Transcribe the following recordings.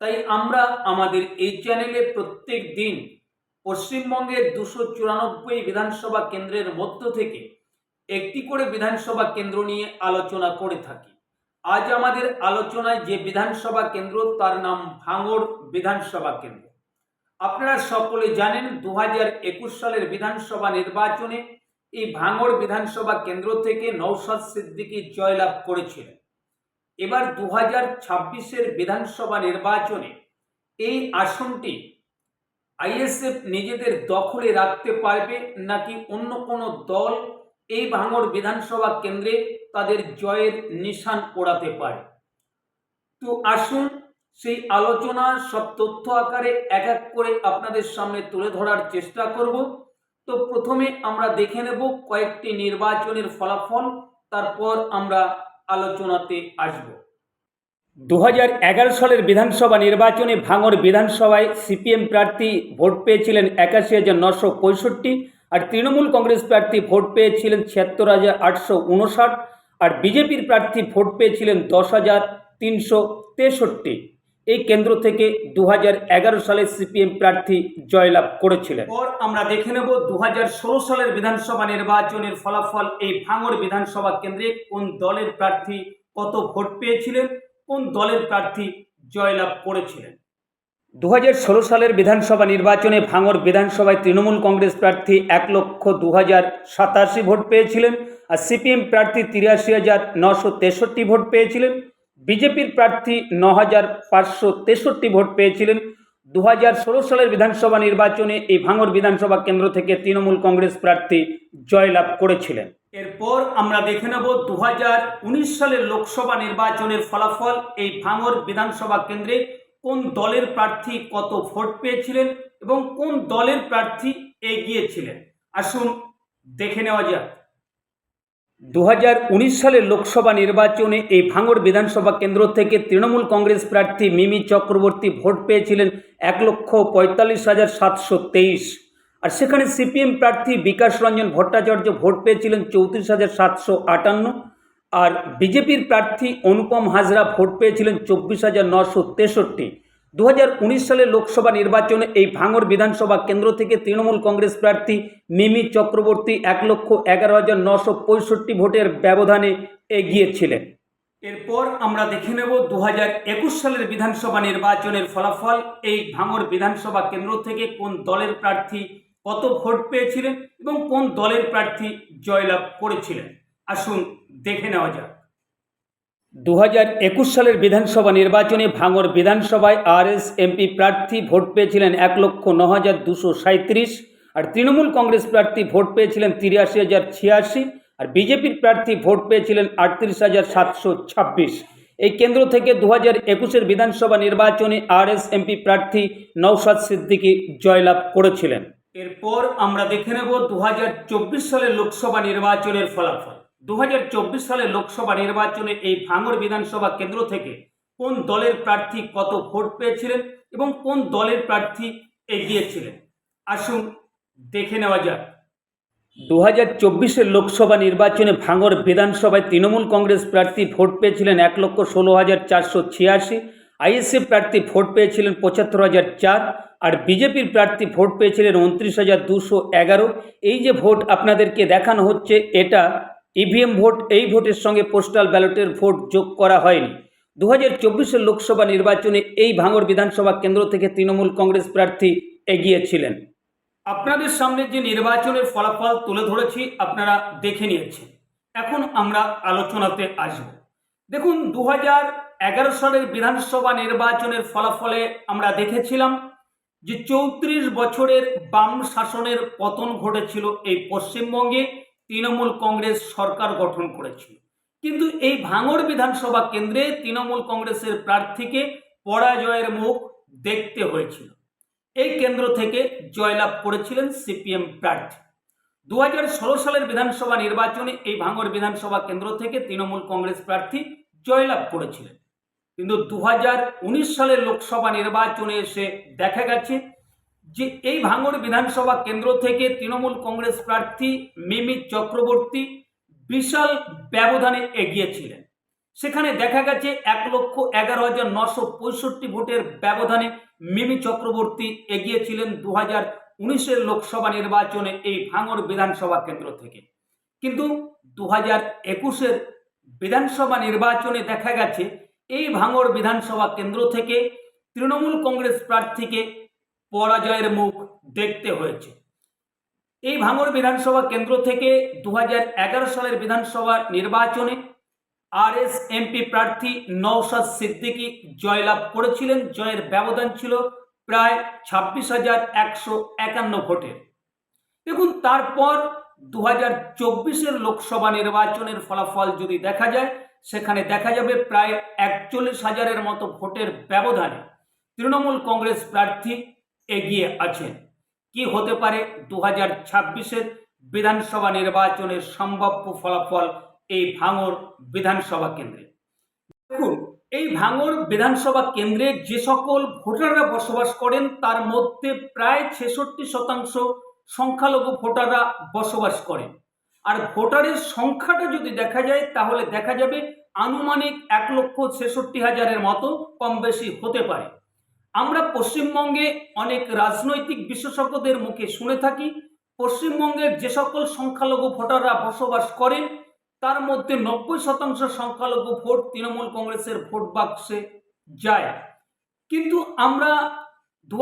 তাই আমরা আমাদের এই চ্যানেলে প্রত্যেক দিন পশ্চিমবঙ্গের দুশো চুরানব্বই বিধানসভা কেন্দ্রের মধ্য থেকে একটি করে বিধানসভা কেন্দ্র নিয়ে আলোচনা করে থাকি। আজ আমাদের আলোচনায় যে বিধানসভা কেন্দ্র, তার নাম ভাঙড় বিধানসভা কেন্দ্র। আপনারা সকলে জানেন দু হাজার একুশ সালের বিধানসভা নির্বাচনে এই ভাঙড় বিধানসভা কেন্দ্র থেকে নৌসাদ সিদ্দিকী জয়লাভ করেছিলেন। এবার দু হাজার ছাব্বিশের বিধানসভা নির্বাচনে এই আসনটি আইএসএফ নিজেদের দখলে রাখতে পারবে নাকি অন্য কোনো দল এই ভাঙড় বিধানসভা কেন্দ্রে তাদের জয়ের নিশান ওড়াতে পারে? তো আসুন সেই আলোচনা, সব তথ্য আকারে এক এক করে আপনাদের সামনে তুলে ধরার চেষ্টা করব। তো প্রথমে আমরা দেখে নেব কয়েকটি নির্বাচনের ফলাফল, তারপর আমরা আলোচনাতে আসব। দু হাজার এগারো সালের বিধানসভা নির্বাচনে ভাঙর বিধানসভায় সিপিএম প্রার্থী ভোট পেয়েছিলেন একাশি হাজার নশো পঁয়ষট্টি আর তৃণমূল কংগ্রেস প্রার্থী ভোট পেয়েছিলেন ছিয়াত্তর হাজার আটশো উনষাট আর বিজেপির প্রার্থী ভোট পেয়েছিলেন দশ হাজার তিনশো তেষট্টি। এই কেন্দ্র থেকে দু সালে সিপিএম প্রার্থী জয়লাভ করেছিলেন। পর আমরা দেখে নেব দু হাজার ষোলো সালের বিধানসভা নির্বাচনের ফলাফল এই ভাঙর বিধানসভা কেন্দ্রে কোন দলের প্রার্থী কত ভোট পেয়েছিলেন কোন দলের প্রার্থী জয়লাভ করেছিলেন। দু হাজার ষোলো সালের বিধানসভা নির্বাচনে ভাঙর বিধানসভায় তৃণমূল কংগ্রেস প্রার্থী এক লক্ষ দু হাজার সাতাশি ভোট পেয়েছিলেন আর সিপিএম প্রার্থী তিরাশি হাজার নশো তেষট্টি ভোট পেয়েছিলেন। বিজেপির প্রার্থী ন হাজার পাঁচশো তেষট্টি ভোট পেয়েছিলেন। দু হাজার ষোলো সালের বিধানসভা নির্বাচনে এই ভাঙড় বিধানসভা কেন্দ্র থেকে তৃণমূল কংগ্রেস প্রার্থী জয়লাভ করেছিলেন। এরপর আমরা দেখে নেব দু হাজার উনিশ সালের লোকসভা নির্বাচনের ফলাফল। এই ভাঙড় বিধানসভা কেন্দ্রে কোন দলের প্রার্থী কত ভোট পেয়েছিলেন এবং কোন দলের প্রার্থী এগিয়েছিলেন? আসুন দেখে নেওয়া যাক। দু হাজার উনিশ সালের লোকসভা নির্বাচনে এই ভাঙড় বিধানসভা কেন্দ্র থেকে তৃণমূল কংগ্রেস প্রার্থী মিমি চক্রবর্তী ভোট পেয়েছিলেন এক লক্ষ পঁয়তাল্লিশ হাজার সাতশো তেইশ। আর সেখানে সিপিএম প্রার্থী বিকাশ রঞ্জন ভট্টাচার্য ভোট পেয়েছিলেন চৌত্রিশ হাজার সাতশো আটান্ন। আর বিজেপির প্রার্থী অনুপম হাজরা ভোট পেয়েছিলেন চব্বিশ হাজার নশো তেষট্টি। দু হাজার উনিশ সালের লোকসভা নির্বাচনে এই ভাঙর বিধানসভা কেন্দ্র থেকে তৃণমূল কংগ্রেস প্রার্থী মিমি চক্রবর্তী এক লক্ষ এগারো হাজার নশো পঁয়ষট্টি ভোটের ব্যবধানে এগিয়েছিলেন। এরপর আমরা দেখে নেব দু হাজার একুশ সালের বিধানসভা নির্বাচনের ফলাফল। এই ভাঙর বিধানসভা কেন্দ্র থেকে কোন দলের প্রার্থী কত ভোট পেয়েছিলেন এবং কোন দলের প্রার্থী জয়লাভ করেছিলেন? আসুন দেখে নেওয়া যাক। দু একুশ সালের বিধানসভা নির্বাচনে ভাঙর বিধানসভায় আরএস, এমপি প্রার্থী ভোট পেয়েছিলেন এক লক্ষ ন হাজার দুশো সাঁত্রিশ আর তৃণমূল কংগ্রেস প্রার্থী ভোট পেয়েছিলেন তিরাশি হাজার ছিয়াশি, আর বিজেপির প্রার্থী ভোট পেয়েছিলেন আটত্রিশ হাজার সাতশো ছাব্বিশ। এই কেন্দ্র থেকে দু হাজার একুশের বিধানসভা নির্বাচনে আরএস, এমপি প্রার্থী নৌসাদ সিদ্দিকী জয়লাভ করেছিলেন। এরপর আমরা দেখে নেব দু হাজার চব্বিশ সালের লোকসভা নির্বাচনের ফলাফল। দু সালের লোকসভা নির্বাচনে এই ভাঙড় বিধানসভা কেন্দ্র থেকে কোন দলের প্রার্থী কত ভোট পেয়েছিলেন এবং কোন দলের প্রার্থী এগিয়েছিলেন? আসুন দেখে নেওয়া যাক। দু হাজার চব্বিশের লোকসভা নির্বাচনে ভাঙড় বিধানসভায় তৃণমূল কংগ্রেস প্রার্থী ভোট পেয়েছিলেন এক লক্ষ ষোলো হাজার চারশো ছিয়াশি, আইএসএফ প্রার্থী ভোট পেয়েছিলেন পঁচাত্তর হাজার চার, আর বিজেপির প্রার্থী ভোট পেয়েছিলেন উনত্রিশ হাজার দুশো এগারো। এই যে ভোট আপনাদেরকে দেখানো হচ্ছে, এটা ইভিএম ভোট এই ভোটের সঙ্গে পোস্টাল ব্যালটের ভোট যোগ করা হয়নি। দু হাজার চব্বিশের লোকসভা নির্বাচনে এই ভাঙর বিধানসভা কেন্দ্র থেকে তৃণমূল কংগ্রেস প্রার্থী এগিয়েছিলেন আপনাদের সামনে যে নির্বাচনের ফলাফল তুলে ধরেছি, আপনারা দেখে নিয়েছেন। এখন আমরা আলোচনাতে আসব। দেখুন দু এগারো সালের বিধানসভা নির্বাচনের ফলাফলে আমরা দেখেছিলাম যে চৌত্রিশ বছরের বাম শাসনের পতন ঘটেছিল এই পশ্চিমবঙ্গে। তৃণমূল কংগ্রেস সরকার গঠন করেছিল। কিন্তু এই ভাঙড় বিধানসভা কেন্দ্রে তৃণমূল কংগ্রেসের প্রার্থীকে পরাজয়ের মুখ দেখতে হয়েছিল। এই কেন্দ্র থেকে জয়লাভ করেছিলেন সিপিএম প্রার্থী। দু হাজার ষোলো সালের বিধানসভা নির্বাচনে এই ভাঙর বিধানসভা কেন্দ্র থেকে তৃণমূল কংগ্রেস প্রার্থী জয়লাভ করেছিলেন। কিন্তু দু হাজার উনিশ সালের লোকসভা নির্বাচনে এসে দেখা গেছে যে এই ভাঙড় বিধানসভা কেন্দ্র থেকে তৃণমূল কংগ্রেস প্রার্থী মিমি চক্রবর্তী বিশাল ব্যবধানে এগিয়েছিলেন। সেখানে দেখা গেছে এক লক্ষ এগারো হাজার নশো পঁয়ষট্টি ভোটের ব্যবধানে মিমি চক্রবর্তী এগিয়েছিলেন দু হাজার উনিশের লোকসভা নির্বাচনে এই ভাঙড় বিধানসভা কেন্দ্র থেকে। কিন্তু দু হাজার একুশের বিধানসভা নির্বাচনে দেখা গেছে, এই ভাঙড় বিধানসভা কেন্দ্র থেকে তৃণমূল কংগ্রেস প্রার্থীকে পরাজয়ের মুখ দেখতে হয়েছে। এই ভাঙর বিধানসভা কেন্দ্র থেকে দু হাজার এগারো সালের বিধানসভা নির্বাচনে আর এস এমপি প্রার্থী নওশাদ সিদ্দিকী জয়লাভ করেছিলেন। জয়ের ব্যবধান ছিল প্রায় ছাব্বিশ হাজার একশো একান্ন ভোটের দেখুন, তারপর দু হাজার চব্বিশের লোকসভা নির্বাচনের ফলাফল যদি দেখা যায়, সেখানে দেখা যাবে প্রায় একচল্লিশ হাজারের মতো ভোটের ব্যবধানে তৃণমূল কংগ্রেস প্রার্থী এগিয়ে আছেন। কি হতে পারে দু হাজার ছাব্বিশের বিধানসভা নির্বাচনের সম্ভাব্য ফলাফল এই ভাঙর বিধানসভা কেন্দ্রে? দেখুন, এই ভাঙর বিধানসভা কেন্দ্রে যে সকল ভোটাররা বসবাস করেন, তার মধ্যে প্রায় ছেষট্টি শতাংশ সংখ্যালঘু ভোটাররা বসবাস করেন। আর ভোটারের সংখ্যাটা যদি দেখা যায়, তাহলে দেখা যাবে আনুমানিক এক লক্ষ ছেষট্টি হাজারের মতো কম বেশি হতে পারে। আমরা পশ্চিমবঙ্গে অনেক রাজনৈতিক বিশেষজ্ঞদের মুখে শুনে থাকি। পশ্চিমবঙ্গের যে সকল সংখ্যালঘু ভোটাররা বসবাস করেন, তার মধ্যে নব্বই শতাংশ সংখ্যালঘু ভোট তৃণমূল কংগ্রেসের ভোট বাক্সে যায়। কিন্তু আমরা দু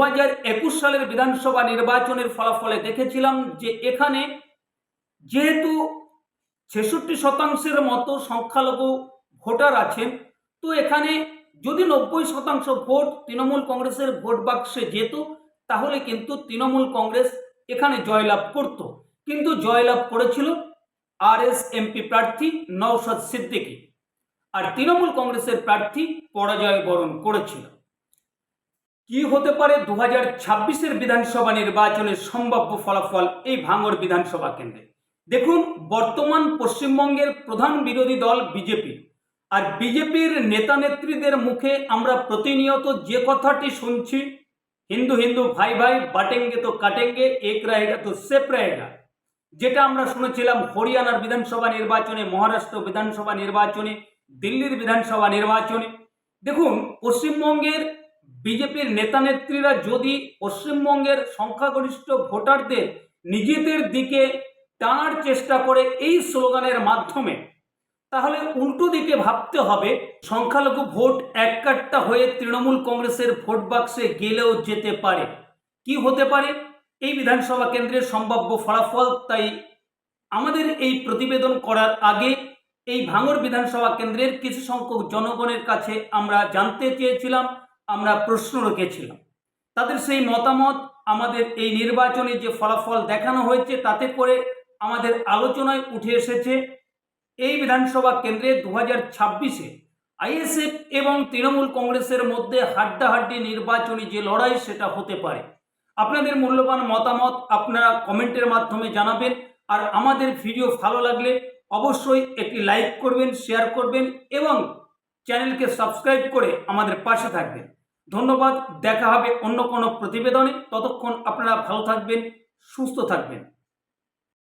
একুশ সালের বিধানসভা নির্বাচনের ফলাফলে দেখেছিলাম যে এখানে যেহেতু ছেষট্টি শতাংশের মতো সংখ্যালঘু ভোটার আছেন, তো এখানে যদি নব্বই শতাংশ ভোট তৃণমূল কংগ্রেসের ভোট বাক্সে যেত, তাহলে কিন্তু তৃণমূল কংগ্রেস এখানে জয়লাভ করত। কিন্তু জয়লাভ করেছিল আর এস এমপি প্রার্থী নওশাদ সিদ্দিকী। আর তৃণমূল কংগ্রেসের প্রার্থী পরাজয় বরণ করেছিল। কি হতে পারে দু হাজার ছাব্বিশের বিধানসভা নির্বাচনের সম্ভাব্য ফলাফল এই ভাঙর বিধানসভা কেন্দ্রে? দেখুন, বর্তমান পশ্চিমবঙ্গের প্রধান বিরোধী দল বিজেপি। আর বিজেপির নেতা নেত্রীদের মুখে আমরা প্রতিনিয়ত যে কথাটি শুনছি, হিন্দু হিন্দু ভাই ভাই, বাটেঙ্গে তো কাটেঙ্গে, এক রাহেগা তো সেপ রাহেগা যেটা আমরা শুনেছিলাম হরিয়ানার বিধানসভা নির্বাচনে, মহারাষ্ট্র বিধানসভা নির্বাচনে, দিল্লির বিধানসভা নির্বাচনে। দেখুন, পশ্চিমবঙ্গের বিজেপির নেতা নেত্রীরা যদি পশ্চিমবঙ্গের সংখ্যাগরিষ্ঠ ভোটারদের নিজেদের দিকে টানার চেষ্টা করে এই স্লোগানের মাধ্যমে তাহলে উল্টো দিকে ভাবতে হবে, সংখ্যালঘু ভোট এক কাট্টা হয়ে তৃণমূল কংগ্রেসের ভোট বাক্সে গেলেও যেতে পারে। কি হতে পারে? এই বিধানসভা কেন্দ্রের সম্ভাব্য ফলাফল, তাই আমাদের এই প্রতিবেদন করার আগে এই ভাঙর বিধানসভা কেন্দ্রের কিছু সংখ্যক জনগণের কাছে আমরা জানতে চেয়েছিলাম, আমরা প্রশ্ন রেখেছিলাম। তাদের সেই মতামত, আমাদের এই নির্বাচনে যে ফলাফল দেখানো হয়েছে, তাতে করে আমাদের আলোচনায় উঠে এসেছে এই বিধানসভা কেন্দ্রে দু হাজার ছাব্বিশে আইএসএফ এবং তৃণমূল কংগ্রেসের মধ্যে হাড্ডাহাড্ডি নির্বাচনী যে লড়াই সেটা হতে পারে। আপনাদের মূল্যবান মতামত আপনারা কমেন্টের মাধ্যমে জানাবেন আর আমাদের ভিডিও ভালো লাগলে অবশ্যই একটি লাইক করবেন, শেয়ার করবেন এবং চ্যানেলকে সাবস্ক্রাইব করে আমাদের পাশে থাকবেন। ধন্যবাদ, দেখা হবে অন্য কোনো প্রতিবেদনে। ততক্ষণ আপনারা ভালো থাকবেন, সুস্থ থাকবেন।